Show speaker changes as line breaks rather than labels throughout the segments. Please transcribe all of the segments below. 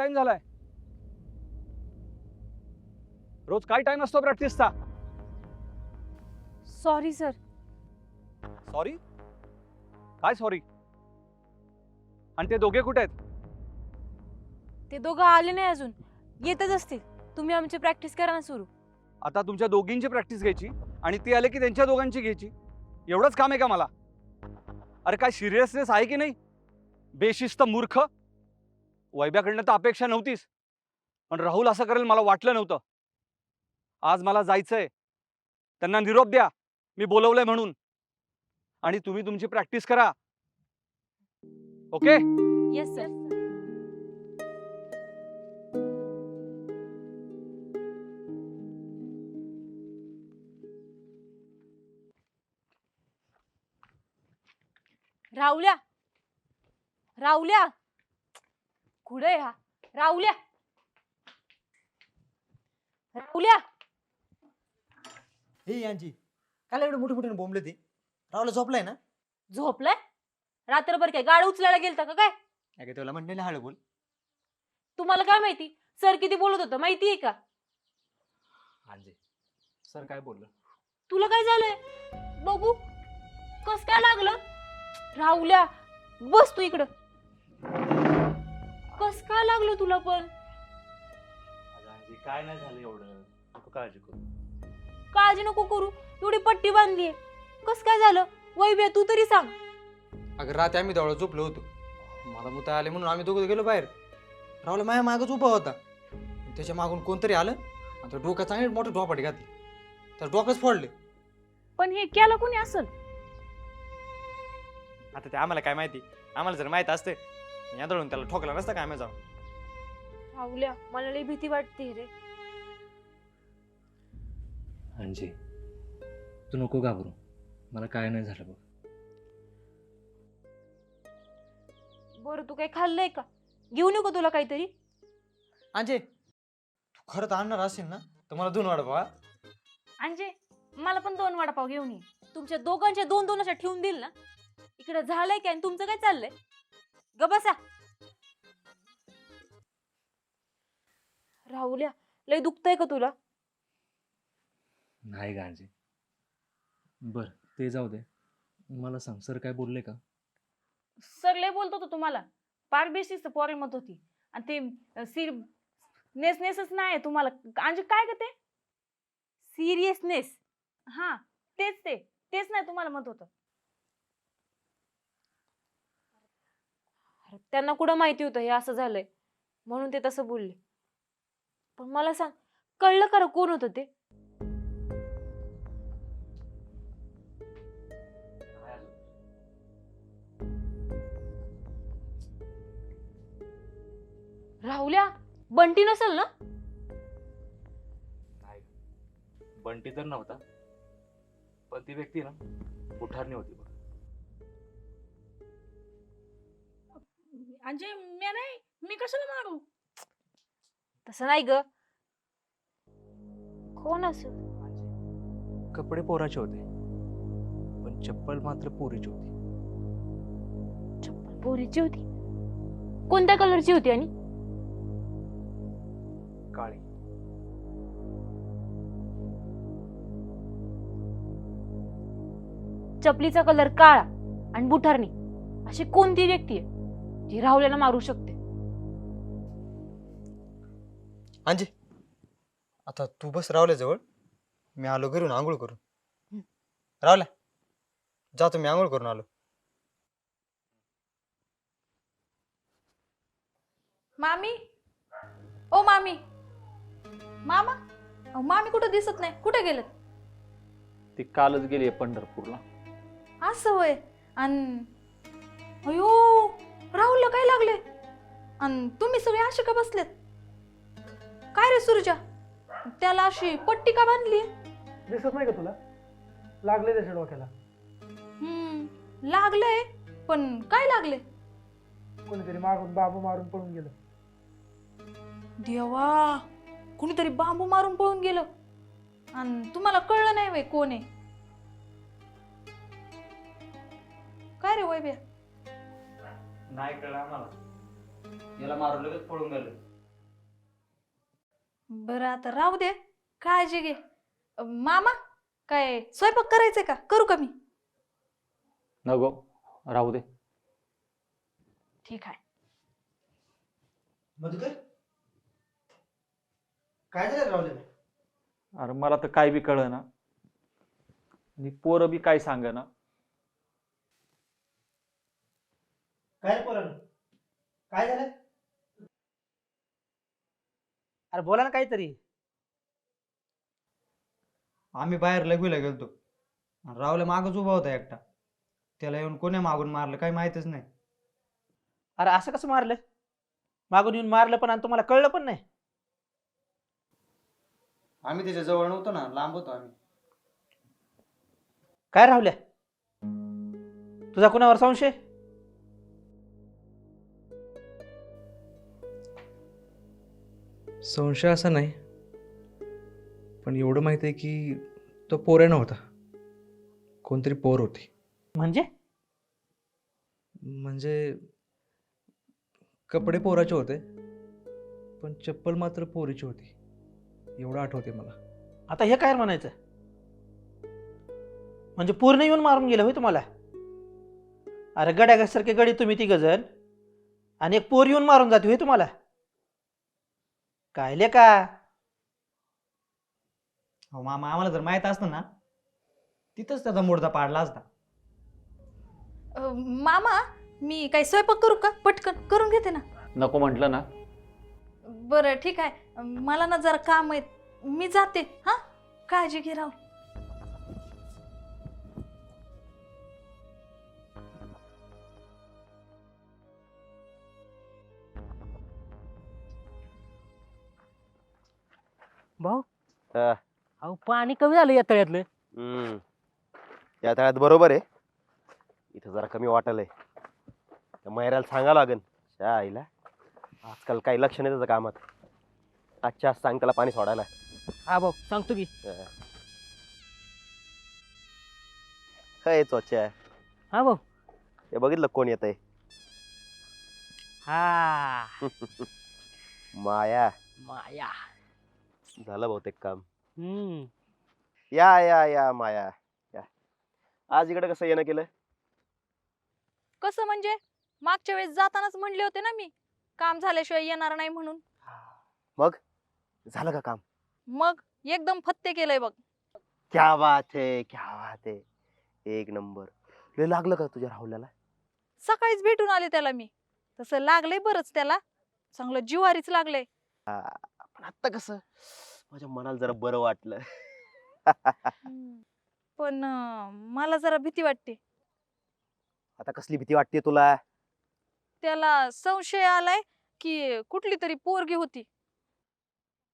Time झालाय. रोज काय time असतो प्रॅक्टिसचा
सॉरी सर
सॉरी काय सॉरी आणि ते दोघे कुठे आहेत?
ते दोघं आले नाही अजून. येतच असतील. तुम्ही आमची प्रॅक्टिस करा ना सुरू.
आता तुमच्या दोघींची प्रॅक्टिस घ्यायची आणि ती आले की त्यांच्या दोघांची घ्यायची. एवढंच काम आहे का मला? अरे काय सिरियसनेस आहे की नाही? बेशिस्त मूर्ख. वैभ्याकडनं तर अपेक्षा नव्हतीच. पण राहुल असं करेल मला वाटलं नव्हतं. आज मला जायचंय. त्यांना निरोप द्या. मी बोलवलंय म्हणून. आणि तुम्ही तुमची प्रॅक्टिस करा. ओके?
येस सर राहुल्या! राहुल्या! कुठे हा राहुल्या. राहुल्या.
हे यांची. काय एवढं मोठे मोठे बोंबले ते. रावला झोपलाय ना?
झोपलाय? रात्रभर काय? गाड उचलायला गेलता का काय?
काय तुला म्हणलेलं हळू बोल.
तुम्हाला काय माहिती? सर किती बोलत होतं? माहितीये का?
अंजे सर काय बोललं?
तुला काय झालंय? बघू. कस काय लागलं? राहुल्या बस तू इकडं. काय लागलं तुला पण?
अगं काय नाही झालं एवढं. नको काळजी करू.
काळजी नको करू. एवढी पट्टी बांधलीये कस काय झालं? वैभ्या तू तरी सांग.
अगं रात्री आम्ही तेवढा झोपलो होतो. मला मुता आले म्हणून आम्ही दोघं गेलो बाहेर. रावला माझ्या मागच उभा होता. त्याच्या मागून कोणतरी आलं आणि तो डोका चांगली मोठं ढोपाटी घातली. तर डोकंच फोडले.
पण हे केलं कोणी असल?
आता ते आम्हाला काय माहिती? आम्हाला जर माहीत असते यादळून त्याला ठोकला नसता काय आम्ही जाऊन?
राहुल्या मला लई भीती वाटते रे.
अंजे तू नको घाबरू. मला काय नाही झालं बघ.
बरं तू काही खाल्लंय का? घेऊन येऊ का तुला काहीतरी?
अंजे तू खरं तर आणणार असेल ना तर मला दोन वाडा बघा
अंजे मला पण दोन वडापाव घेऊन ये. तुमच्या दोघांच्या दोन दोन अशा ठेवून देईल ना? इकडे झालंय काय आणि तुमचं काय चाललंय? ग बसा. राहुल्या लय दुखतंय का तुला?
नाही का अंजे बर ते जाऊ दे. मला सांग सर काय बोलले का?
सर लय बोलत होतो तुम्हाला. पार बेसिस प्रॉब्लेम होत होती. आणि ते अं, सिर नेस नेसच नाही तुम्हाला. म्हणजे काय ग ते?
सिरियसनेस.
हा तेच ते. तेच नाही तुम्हाला मत होतं.
त्यांना कुठं माहिती होतं? हे असं झालंय. म्हणून ते तसं बोलले. पण मला सांग कळलं का कोण होतं ते? राहुल्या बंटी नसेल ना?
नाही बंटी तर नव्हता. पण ती व्यक्ती ना कुठारणी होती बघ.
मी नाही मी कशाला मारू?
तसं नाही ग. कोण असं?
कपडे पोराचे होते. पण चप्पल मात्र पोरीची होती.
चप्पल पोरीची होती? कोणत्या कलरची होती आणि?
काळी.
चपलीचा कलर काळा आणि बुठारणी अशी कोणती व्यक्ती आहे? जी राहुल्याला मारू शकते.
अंजे आता तू बस रावल्या जवळ. मी आलो घरून आंघोळ करून. रावल्या जातो मी आंघोळ करून आलो.
मामी? ओ मामी. मामा? अहो, मामी कुठं दिसत नाही? कुठे गेलेत?
ती कालच गेली पंढरपूरला.
असं होय आणि अयो राहुलला काय लागले आणि तुम्ही सगळे असे का बसलेत? काय रे सुरजा? त्याला अशी पट्टी का बांधली?
दिसत नाही का तुला? लागले त्याच्या डोक्याला.
हम्म लागलंय पण काय लागले
कोणीतरी मागून बाबू मारून पळून गेलं.
देवा कुणीतरी बांबू मारून पळून गेलं. आणि तुम्हाला कळलं नाही वय कोण आहे. काय रे वैभ्या?
नाही कळलं आम्हाला.
याला मारून लगेच पळून गेलो.
बरं आता राहू दे. काळजी घे. अ, मामा काय स्वयंपाक करायचंय का? करू का मी?
नको राहू दे.
ठीक आहे.
मधुकर? काय झालं राहुल
अरे मला तर काय बी कळ ना आणि पोरं बी काय सांग ना
काय रे पोरानं? काय झालं? अरे बोला ना काहीतरी.
आम्ही बाहेर लगवीला गेलतो. रावला मागच उभा होता एकटा. त्याला येऊन कोणी मागून मारलं काही माहितच नाही.
अरे असं कसं मारलं? मागून येऊन मारलं पण आणि तुम्हाला कळलं पण नाही.
आम्ही त्याच्याजवळ नव्हतो ना लांब होतो आम्ही.
काय राहुल्या तुझा कुणावर संशय?
संशय असा नाही. पण एवढं माहिती आहे की तो पोऱ्या नव्हता. कोणतरी पोर होती.
म्हणजे?
म्हणजे कपडे पोराचे होते पण चप्पल मात्र पोरीची होती. एवढं आठवते मला.
आता हे काय म्हणायचं? म्हणजे पूर्ण येऊन मारून गेलं होय तुम्हाला? अरे गड्यासारखे गडी तुम्ही ती गजल आणि एक पोर येऊन मारून जाते होय तुम्हाला? काय का?
हो मामा आम्हाला जर माहीत असतं ना तिथंच त्याचा मुडदा पाडला असता.
अ, मामा मी काय स्वयंपाक करू का? पटकन करून घेते ना.
नको म्हटलं ना.
बरं ठीक आहे. मला ना जरा काम आहे मी जाते हा? काळजी घे राहुल
भाऊ?
हा.
अहो पाणी कमी झालं या तळ्यातलं.
हम्म. या तळ्यात बरोबर आहे. इथं जरा कमी वाटलंय. त्या मैऱ्याला सांगा लागन त्या आईला. आजकाल काही लक्ष नाही त्याचं कामात. आजच्या आज सांग त्याला पाणी सोडायला.
हा भाऊ सांगतो की.
काय चोच्या
हा भाऊ.
हे बघितलं कोण येत आहे
हा.
माया.
माया.
झालं बहुतेक काम.
हम्म.
या या या माया. या. आज इकडे कसं येणं केलं?
कसं म्हणजे? मागच्या वेळेस जातानाच म्हणले होते ना मी. काम झाल्याशिवाय येणार नाही म्हणून.
मग? झालं का काम?
मग? एकदम फत्ते केलंय बघ.
क्या बात है क्या बात है. एक नंबर. लय लागलं का तुझ्या राहुल्याला?
सकाळीच भेटून आले त्याला मी. तसं लागलंय बरंच त्याला. चांगलं जिवारीच लागलंय.
पण आता कसं? माझ्या मनाला जरा बरं वाटलं.
पण अं, मला जरा भीती वाटते.
आता कसली भीती वाटते तुला?
त्याला संशय आलाय की कुठली तरी पोरगी होती.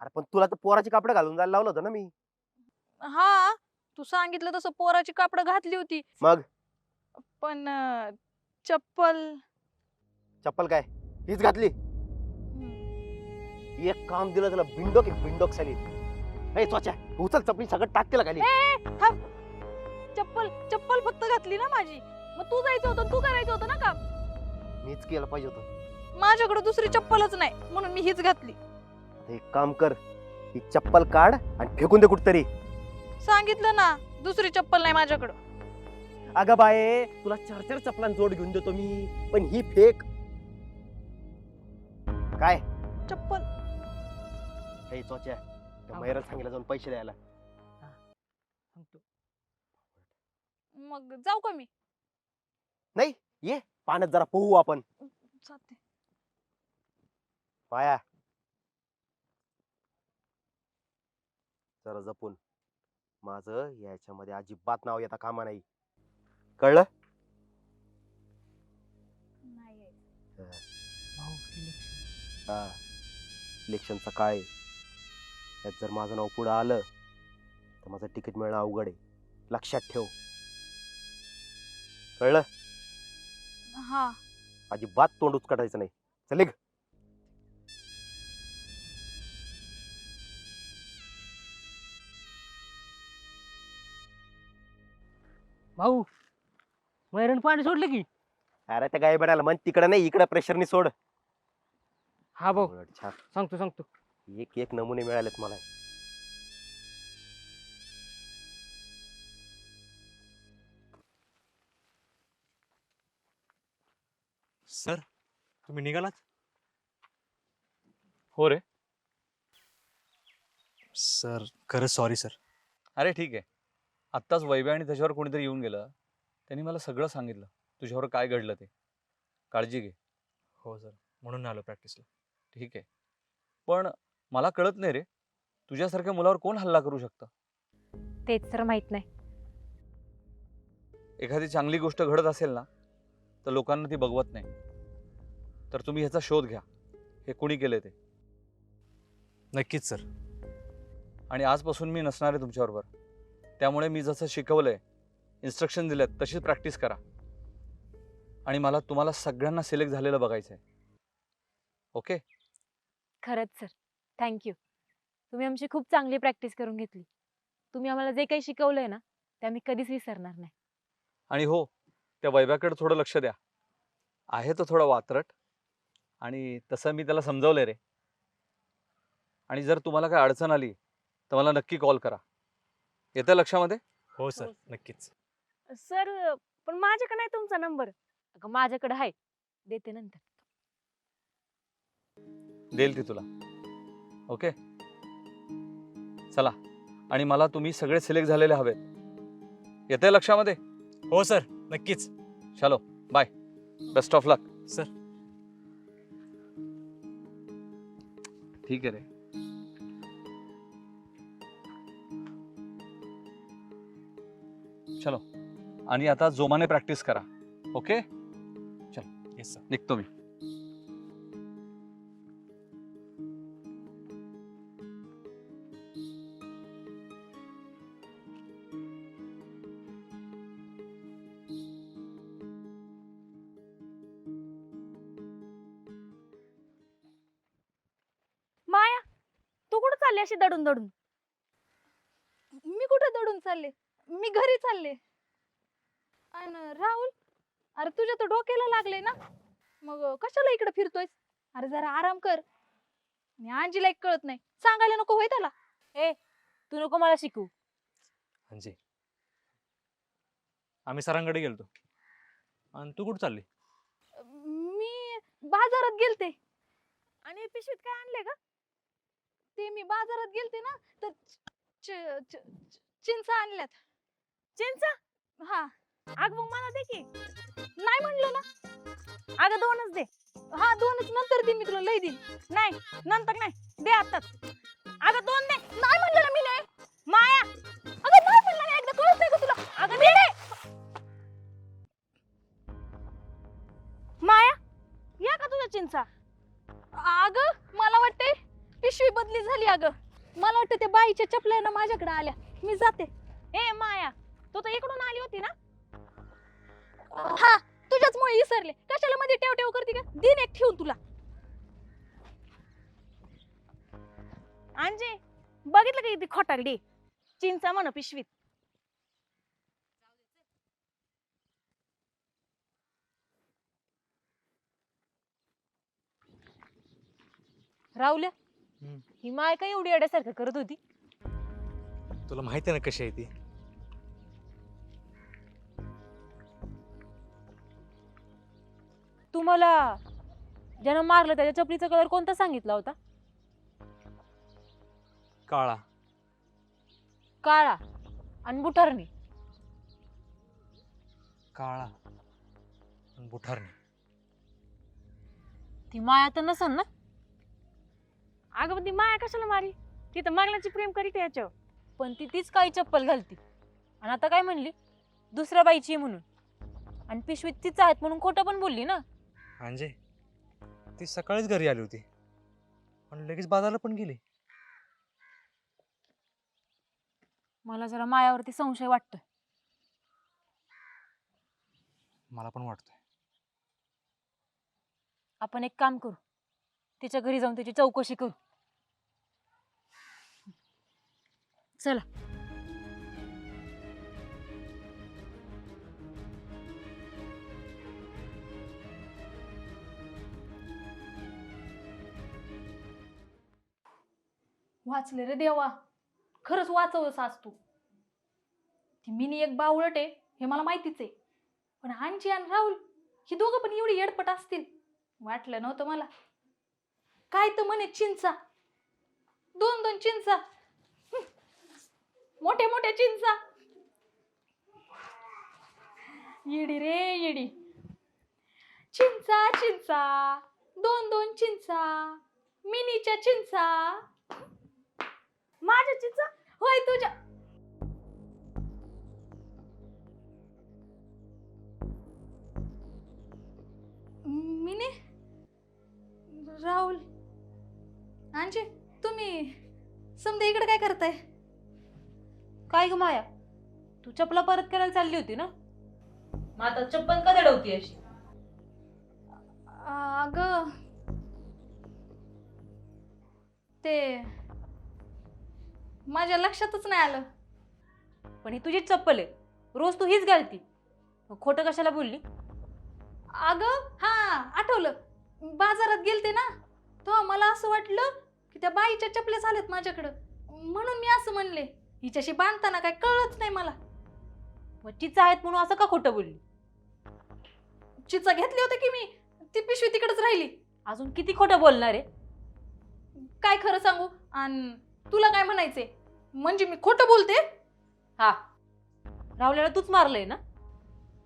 अरे पण तुला तर पोराची कापडं घालून जायला लावलं होतं ना मी.
हा तू सांगितलं तसं पोराची कापडं घातली होती.
मग?
पण अं, चप्पल.
चप्पल काय? हीच घातली. एक काम दिलं त्याला बिंडोक एक बिंडोक साली ए त्वचा. उचल चपली सगळं टाक केला खाली.
ए, थांब. चप्पल चप्पल फक्त घातली ना माझी. मग तू जायचं होतं तू करायचं होतं ना काम?
मीच केलं पाहिजे होतं.
माझ्याकडे दुसरी चप्पलच नाही म्हणून मी हीच घातली.
आता एक काम कर ही चप्पल काढ आणि फेकून दे कुठतरी.
सांगितलं ना दुसरी चप्पल नाही माझ्याकडं.
अगं बाये तुला चार चार चपलां जोड घेऊन देतो मी पण ही फेक. काय?
चप्पल.
हे चोच्या त्या मैराला सांगितलं जाऊन पैसे द्यायला.
सांगतो.
मग जाऊ का मी?
ये. पाण्यात जरा पोहू आपण.
जाते.
पाया. जरा जपून. माझं याच्यामध्ये अजिबात नाव येता कामा नाही. कळलं?
नाही.
हा. इलेक्शनचा आहे यात जर माझं नाव पुढं आलं तर माझं तिकीट मिळणं अवघड आहे. लक्षात ठेव. कळलं?
हा.
अजिबात तोंड उचकटायचं नाही. चल.
भाऊ वैरण पाणी सोडलं की?
अरे त्या गाय बनायला मन तिकडं नाही इकडं प्रेशरनी सोड.
हा भाऊ.
उलट छान.
सांगतो सांगतो.
एक एक नमुने मिळालेत मला.
सर तुम्ही निघालात?
हो रे.
सर खरंच सॉरी सर.
अरे ठीक आहे. आत्ताच वैभ्या आणि त्याच्यावर कोणीतरी येऊन गेलं. त्यांनी मला सगळं सांगितलं. तुझ्यावर काय घडलं ते. काळजी घे.
हो सर. म्हणून आलो प्रॅक्टिसला
ठीक आहे. पण मला कळत नाही रे. तुझ्यासारख्या मुलावर कोण हल्ला करू शकतं?
तेच तर माहीत नाही.
एखादी चांगली गोष्ट घडत असेल ना तर लोकांना ती बघवत नाही. तर तुम्ही ह्याचा शोध घ्या. हे कुणी केले ते?
नक्कीच सर.
आणि आजपासून मी नसणार आहे तुमच्याबरोबर. त्यामुळे मी जसं शिकवलंय इन्स्ट्रक्शन दिलेत तशीच प्रॅक्टिस करा. आणि मला तुम्हाला सगळ्यांना सिलेक्ट झालेलं बघायचं आहे ओके
खरंच सर. थँक्यू तुम्ही आमची खूप चांगली प्रॅक्टिस करून घेतली. तुम्ही आम्हाला जे काही शिकवलंय ना ते आम्ही कधीच विसरणार नाही.
आणि हो त्या वैभ्याकडे थोडं लक्ष द्या. आहे तो थोडा वात्रट आणि तसं मी त्याला समजावलंय रे. आणि जर तुम्हाला काय अडचण आली तर मला नक्की कॉल करा. येतं लक्षामध्ये?
हो सर नक्कीच.
सर पण माझ्याकडे नाही तुमचा नंबर. अगं माझ्याकडे आहे. देते नंतर.
देईल ती तुला. ओके? चला. आणि मला तुम्ही सगळे सिलेक्ट झालेले हवेत. येते लक्षामध्ये?
हो सर. नक्कीच.
चलो. Bye. Best of luck
sir.
ठीक आहे रे. चलो. आणि आता जोमाने प्रॅक्टिस करा. ओके?
येस सर
निघतो मी.
चालली अशी दडून दडून?
मी कुठे दडून चालले? मी घरी चालले. अन राहुल अरे तुझ्या तर डोक्याला लागले ना. मग कशाला इकडे फिरतोय अरे जरा आराम कर. आणि आजीला एक कळत नाही. सांगायला नको होय त्याला.
ए तू नको मला शिकू
म्हणजे आम्ही सरांकडे गेलतो. आणि तू कुठं चालली?
मी बाजारात गेलते.
आणि पिशवीत काय आणले का
ते मी बाजारात गेलते ना तर च- च- च- चिंचा आणल्यात.
चिंचा?
हा.
अग मग मला दे की.
नाही म्हणलं ना.
अगं दोनच दे.
हा दोनच नंतर दे मी तुला लय देईन
नाही नंतर नाही. दे आताच अगं दोन दे.
नाही म्हणलं ना मी नाही
माया.
अगं नाही म्हणलं ना एकदा कळत नाही का तुला.
अगं दे माया या का तुझ्या चिंचा?
पिशवी बदली झाली अगं. मला वाटतं त्या बाईच्या चपल्या ना माझ्याकडे आल्या. मी जाते.
ए माया तू तर इकडून आली होती ना?
हा तुझ्याचमुळे विसरले कशाला मध्ये टेव टेव करते का? दिन एक ठेवून तुला.
अंजे बघितलं का किती खोटारडी चिंचा म्हण पिशवीत. राहुल्या
हम्म.
ही माय काय एवढी अड्यासारखं करत होती.
तुला माहिती आहे ना कशी आहे ती?
तू मला ज्यानं मारलं त्याच्या चपलीचा कलर कोणता सांगितला होता?
काळा.
काळा आणि बुटारणी
काळा बुठारणी.
ती माया तर नसन ना? अगं पण ती माया कशाला मारी ती तर मागल्याची प्रेम करीत याच्यावर. पण ती तीच काही चप्पल घालती. आणि आता काय म्हणली? दुसऱ्या बाईची आहे म्हणून. आणि पिशवीत तीच आहेत म्हणून खोटं पण बोलली ना.
म्हणजे ती सकाळीच घरी आली होती. आणि लगेच बाजारला पण गेली.
मला जरा मायावरती संशय वाटतोय.
मला पण वाटतंय.
आपण एक काम करू. तिच्या घरी जाऊन त्याची चौकशी करू. चला.
वाचले रे देवा. खरंच वाचवस आज तू. ती मिनी एक बावळट आहे हे मला माहितीच आहे. पण आणजी आणि राहुल ही दोघं पण एवढी येडपट असतील वाटलं नव्हतं मला. काय तर म्हणे चिंचा. दोन दोन चिंचा. मोठे मोठे चिंचा. येडी रे येडी. चिंचा चिंचा. दोन दोन चिंचा. मिनीच्या चिंचा. माझ्या चिंचा? होय तुझ्या. मिनी? राहुल. आणजे तुम्ही समजा इकडे काय करताय?
काय ग माया? तू चपला परत करायला चालली होती ना? मग आता चप्पल का दडवती अशी?
अग ते माझ्या लक्षातच नाही आलं.
पण ही तुझीच चप्पल आहे. रोज तू हीच घालती. मग खोटं कशाला बोलली?
अगं हा आठवलं. बाजारात गेलते ना तेव्हा मला असं वाटलं की त्या बाईच्या चपल्या झाल्यात माझ्याकडं. म्हणून मी असं म्हणले. हिच्याशी बांधताना काय कळलंच नाही मला.
मग चिचा आहेत म्हणून असं का खोटं बोलली?
चिचा घेतली होती की मी? ती पिशवी तिकडेच राहिली.
अजून किती खोटं बोलणार आहे?
काय खरं सांगू? आणि तुला काय म्हणायचंय? म्हणजे मी खोटं बोलते?
हा. राहुल्याला तूच मारलंय ना?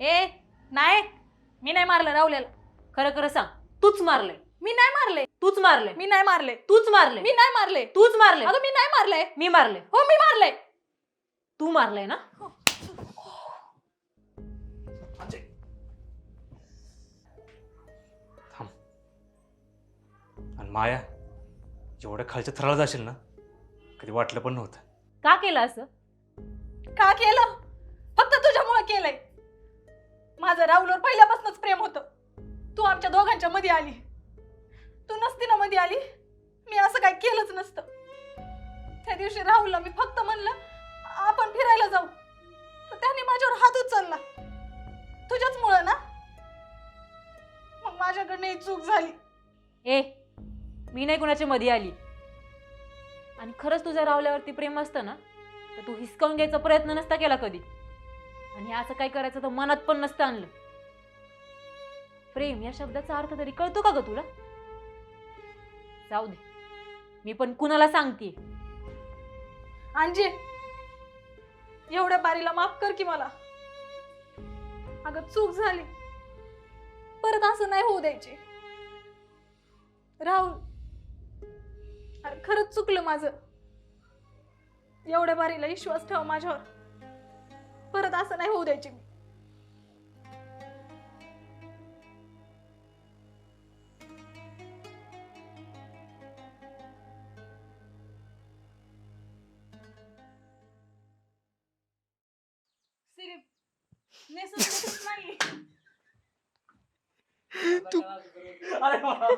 ए नाही. मी नाही मारलं राहुल्याला
खरं खरं सांग. तूच मारलंय.
मी नाही मारले
तूच मारलंय.
मी नाही मारले.
तूच मारलंय.
मी नाही मारले.
तूच मारलंय.
अगं मी नाही मारले
मी मारलंय.
हो मी मारले
तू मारलंय ना?
आणि माया जेवढं खालच्या थराला जाशील ना कधी वाटलं पण नव्हतं.
का केलं असं?
का केलं? फक्त तुझ्यामुळे केलंय. माझं राहुलवर पहिल्यापासूनच प्रेम होतं. तू आमच्या दोघांच्या मध्ये आली. तू नसती ना मध्ये आली? मी असं काय केलंच नसतं. त्या दिवशी राहुलला मी फक्त म्हणलं आपण फिरायला जाऊ. तर त्याने माझ्यावर हात उचलला. तुझ्याच मुळे ना? मग माझ्याकडनं ही चूक झाली.
ए मी नाही कुणाच्या मध्ये आली. आणि खरंच तुझ्या रावल्यावरती प्रेम असतं ना तर तू हिसकावून घ्यायचा प्रयत्न नसता केला कधी. आणि असं काय करायचं तर मनात पण नसतं आणलं. प्रेम या शब्दाचा अर्थ तरी कळतो का ग तुला? जाऊ दे. मी पण कुणाला सांगते?
अंजे एवढ्या बारीला माफ कर की मला. अगं चूक झाली. परत असं नाही होऊ द्यायचे. राहुल अरे खरंच चुकलं माझं. एवढ्या बारीला विश्वास ठेव माझ्यावर. परत असं नाही होऊ द्यायचे मी.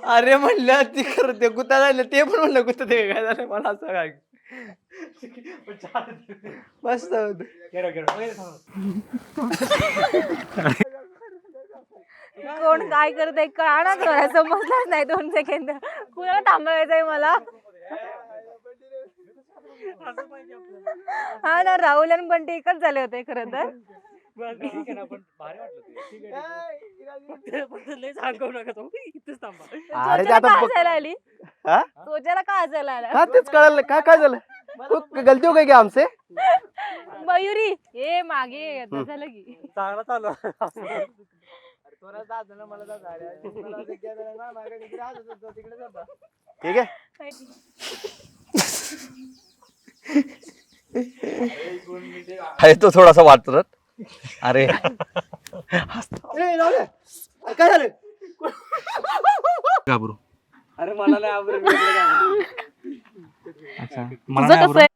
अरे म्हणलं ती खरं ते गुत्ता झालं ते पण म्हणलं गुत्ता ते काय झालं मला असं काय? मस्त होत.
कोण काय करत आहे कळा ना समजलाच नाही दोन सेकंद कुणाला थांबवायचंय मला? हा ना राहुल आणि बंटी एकच झाले होते खरं तर.
अरे ते आता
का
बघ-
हसायला आली?
हा?
सोच्याला का हसायला आला?
हा तेच कळलं. काय काय झालं? खूप गलती हो गई क्या हमसे?
मयुरी ए मागे आता झालं की.
चांगला चालू
ठीक आहे.
आहे तो थोडासा वाटत अरे
काय झालं
घाबरू
अरे मला नाही आवडत
अच्छा मला नाही आवडत.